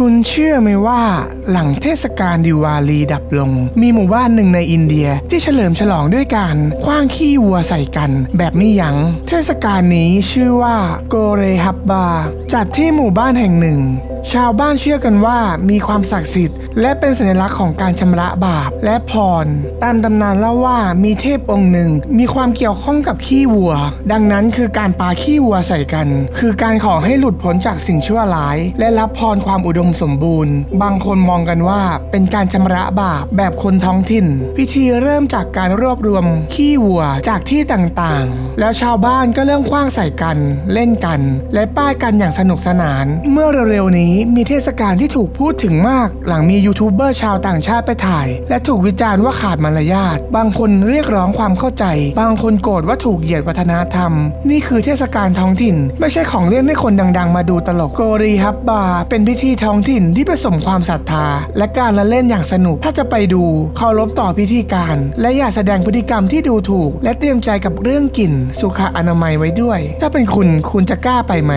คุณเชื่อไหมว่าหลังเทศกาลดิวาลีดับลง มีหมู่บ้านหนึ่งในอินเดียที่เฉลิมฉลองด้วยการคว้างขี้วัวใส่กัน แบบไม่ยัง้งเทศกาลนี้ชื่อว่าโกเรฮับบาจัดที่หมู่บ้านแห่งหนึ่ง ชาวบ้านเชื่อกันว่ามีความศักดิ์สิทธิ์ และเป็นสัญลักษณ์ของการชำระบาปและพร ตามตำนานเล่าว่ามีเทพองค์หนึ่งมีความเกี่ยวข้องกับขี้วัว ดังนั้นคือการปาขี้วัวใส่กัน คือการขอให้หลุดพ้นจากสิ่งชั่วร้าย และรับพรความอุดมสมบูรณ์ บางคนมองกันว่าเป็นการชำระบาปแบบคนท้องถิ่น พิธีเริ่มจากการรวบรวมขี้วัวจากที่ต่างๆ แล้วชาวบ้านก็เริ่มคว้างใส่กัน เล่นกัน และป้ายกันอย่างสนุกสนาน เมื่อเร็วๆนี้มีเทศกาลที่ถูกพูดถึงมาก หลังมียูทูบเบอร์ชาวต่างชาติไปถ่าย และถูกวิจารณ์ว่าขาดมารยาทบางคนเรียกร้องความเข้าใจ บางคนโกรธว่าถูกเหยียดวัฒนธรรม นี่คือเทศกาลท้องถิ่น ไม่ใช่ของเล่นให้คนดังๆ มาดูตลกโกรีฮับบาร์เป็นพิธีท้องถิ่นที่ผสมความศรัทธา และการละเล่นอย่างสนุกถ้าจะไปดูเคารพต่อพิธีการ และอย่าแสดงพฤติกรรมที่ดูถูก และเตรียมใจกับเรื่องกลิ่นสุขอนามัยไว้ด้วย ถ้าเป็นคุณคุณจะกล้าไปไหม